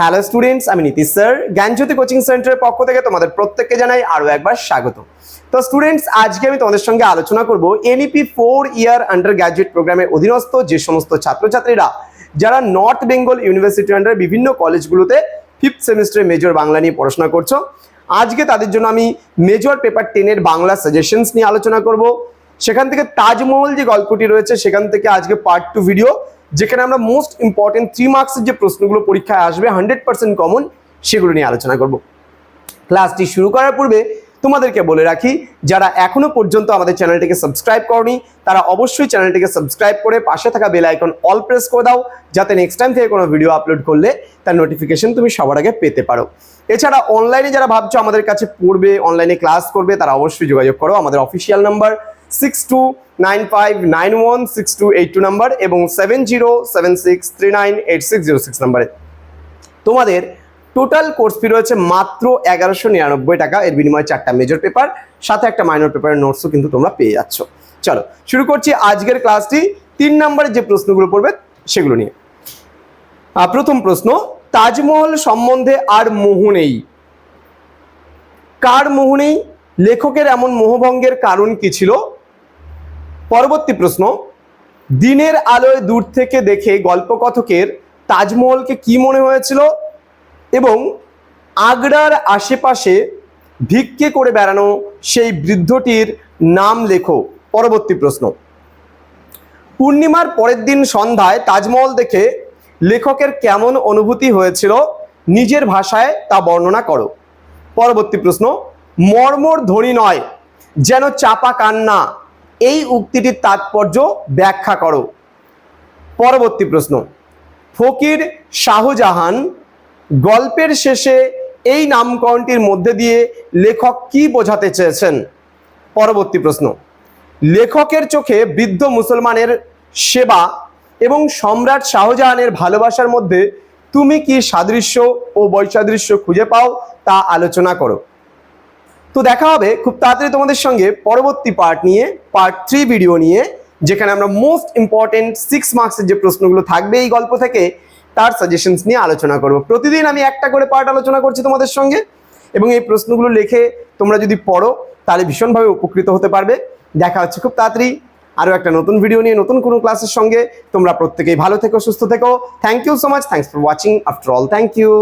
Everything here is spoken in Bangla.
হ্যালো স্টুডেন্টস আমি নীতিশ স্যার। জ্ঞানজ্যোতি কোচিং সেন্টারের পক্ষ থেকে তোমাদের প্রত্যেককে জানাই আরও একবার স্বাগত। তো স্টুডেন্টস আজকে আমি তোমাদের সঙ্গে আলোচনা করব NEP four year undergraduate প্রোগ্রামের অধীনস্থ যে সমস্ত ছাত্রছাত্রীরা, যারা নর্থ বেঙ্গল ইউনিভার্সিটি আন্ডার বিভিন্ন কলেজগুলোতে ফিফথ সেমিস্টারে মেজর বাংলা নিয়ে পড়াশোনা করছ। আজকে তাদের জন্য আমি মেজর পেপার টেনের বাংলা সাজেশনস নিয়ে আলোচনা করব। সেখান থেকে তাজমহল যে গল্পটি রয়েছে, সেখান থেকে আজকে পার্ট টু ভিডিও যেখানে আমরা মোস্ট ইম্পর্টেন্ট থ্রি মার্কসের যে প্রশ্নগুলো পরীক্ষায় আসবে হান্ড্রেড পার্সেন্ট কমন সেগুলো নিয়ে আলোচনা করব। ক্লাসটি শুরু করার পূর্বে তোমাদেরকে বলে রাখি, যারা এখনও পর্যন্ত আমাদের চ্যানেলটিকে সাবস্ক্রাইব করনি, তারা অবশ্যই চ্যানেলটিকে সাবস্ক্রাইব করে পাশে থাকা বেল আইকন অল প্রেস করে দাও, যাতে নেক্সট টাইম থেকে কোনো ভিডিও আপলোড করলে তার নোটিফিকেশন তুমি সবার আগে পেতে পারো। এছাড়া অনলাইনে যারা ভাবছ আমাদের কাছে পড়বে অনলাইনে ক্লাস করবে, তারা অবশ্যই যোগাযোগ করো, আমাদের official number six two nine five nine one, six two eight two number এবং seven zero seven six three nine eight six zero six নাম্বারে। তোমাদের টোটাল কোর্স ফি রয়েছে মাত্র এগারোশো নিরানব্বই টাকা। এর বিনিময়ে চারটা মেজর পেপার সাথে একটা মাইনর পেপারের নোটসও কিন্তু তোমরা পেয়ে যাচ্ছ। চলো, শুরু করছি আজকের ক্লাসটি তিন নম্বরের যে প্রশ্নগুলো পড়বে, সেগুলো নিয়ে। প্রথম প্রশ্ন, তাজমহল সম্বন্ধে আর মোহ নেই। কার মোহ নেই? লেখকের এমন মোহভঙ্গের কারণ কি ছিল? পরবর্তী প্রশ্ন, দিনের আলোয় দূর থেকে দেখে গল্পকথকের তাজমহলকে কি মনে হয়েছিল এবং আগ্রার আশেপাশে ভিক্ষে করে বেড়ানো সেই বৃদ্ধটির নাম লেখো। পরবর্তী প্রশ্ন, পূর্ণিমার পরের দিন সন্ধ্যায় তাজমহল দেখে লেখকের কেমন অনুভূতি হয়েছিল নিজের ভাষায় তা বর্ণনা করো। পরবর্তী প্রশ্ন, মর্মর ধ্বনি নয়, যেন চাপা কান্না এই উক্তিটির তাৎপর্য ব্যাখ্যা করো। পরবর্তী প্রশ্ন। ফকির শাহজাহান গল্পের শেষে এই নামকরণটির মধ্যে দিয়ে লেখক কি বোঝাতে চেয়েছেন? পরবর্তী প্রশ্ন। লেখকের চোখে বৃদ্ধ মুসলমানের সেবা এবং সম্রাট শাহজাহানের ভালোবাসার মধ্যে তুমি কি সাদৃশ্য ও বৈসাদৃশ্য খুঁজে পাও তা আলোচনা করো। তো দেখা হবে খুব তাড়াতাড়ি তোমাদের সঙ্গে পরবর্তী পার্ট নিয়ে পার্ট থ্রি ভিডিও নিয়ে, যেখানে আমরা মোস্ট ইম্পর্টেন্ট সিক্স মার্কসের যে প্রশ্নগুলো থাকবে এই গল্প থেকে, তার সাজেশনস নিয়ে আলোচনা করব। প্রতিদিন আমি একটা করে পার্ট আলোচনা করছি তোমাদের সঙ্গে, এবং এই প্রশ্নগুলো লিখে তোমরা যদি পড়ো, তাহলে ভীষণভাবে উপকৃত হতে পারবে। দেখা হচ্ছে খুব তাড়াতাড়ি আরও একটা নতুন ভিডিও নিয়ে, নতুন কোনো ক্লাসের সঙ্গে। তোমরা প্রত্যেকেই ভালো থেকো, সুস্থ থেকো। Thank you so much thanks for watching after all thank you